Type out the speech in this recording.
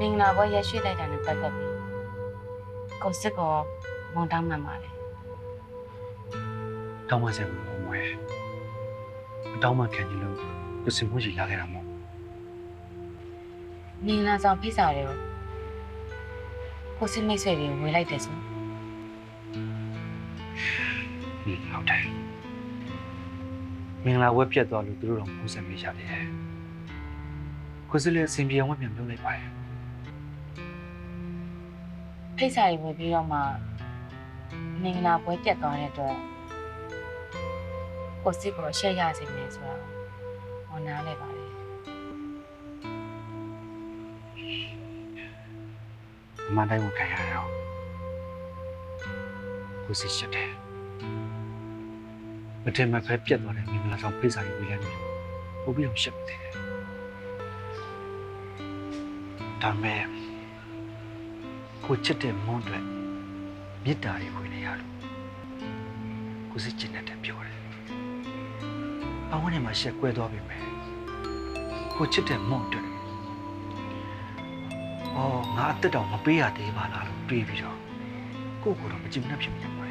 မင်္ဂလာပွဲရရှိလိုက်တာနဲ့ပတ်သက်ပြီးကိုစစ်ကောဝန်တောင်းမှန်ပါတယ်တောင်းမှဆက်ဘူးမွေအတောင်းမှခံကြလို့ကိုစင်မိုးကြီးလာခဲ့တာမို့မင်္ဂလာဆောင်ဖိစားတွေကိုကိုစစ်မိတ်ဆွေတွေဝေလိုက်တယ်ဆိုဟင်းဟုတ်တယ်မင်္ဂလာဝက်ပြတ်သွားလို့သူတို့တော့မိုးစင်မေးရတယ်ကိုစလည်းအစဉ်ပြေအောင်ပြန်ပြောလိုက်ပါရဲ့ ဖိစားတွေဝေပြီးတော့မှမင်္ဂလာပွဲပြတ်သွားတဲ့အတွက်ကိုစစ်ကောရှက်ရစေမယ်ဆိုတော့ဝန်နာလဲပါတယ်အမှန်တိုင်းကိုခံရအောင်ကိုစစ်ရှက်တယ်မတင်မဖက်ပြတ်သွားတဲ့မင်္ဂလာဆောင်ဖိစာကြီးဝေးလိုက်တယ်ပို့ပြီးတော့ရှက်နေတယ်ဒါမဲ့ ကိုချစ်တဲ့မွန်းအတွက်မေတ္တာတွေဝေနေရလို့ကိုစစ်ကျင်တဲ့ပြောတယ်အဝန်းထဲမှာရှက်ကွဲသွားပြီမယ်ကိုချစ်တဲ့မွန်းအတွက်အော်ငါအသက်တောင်မပေးရသေးပါလားလို့တွေးပြီးတော့ကိုယ့်ကိုယ်တော့မကြင်မနှက်ဖြစ်မိတယ်ကွာ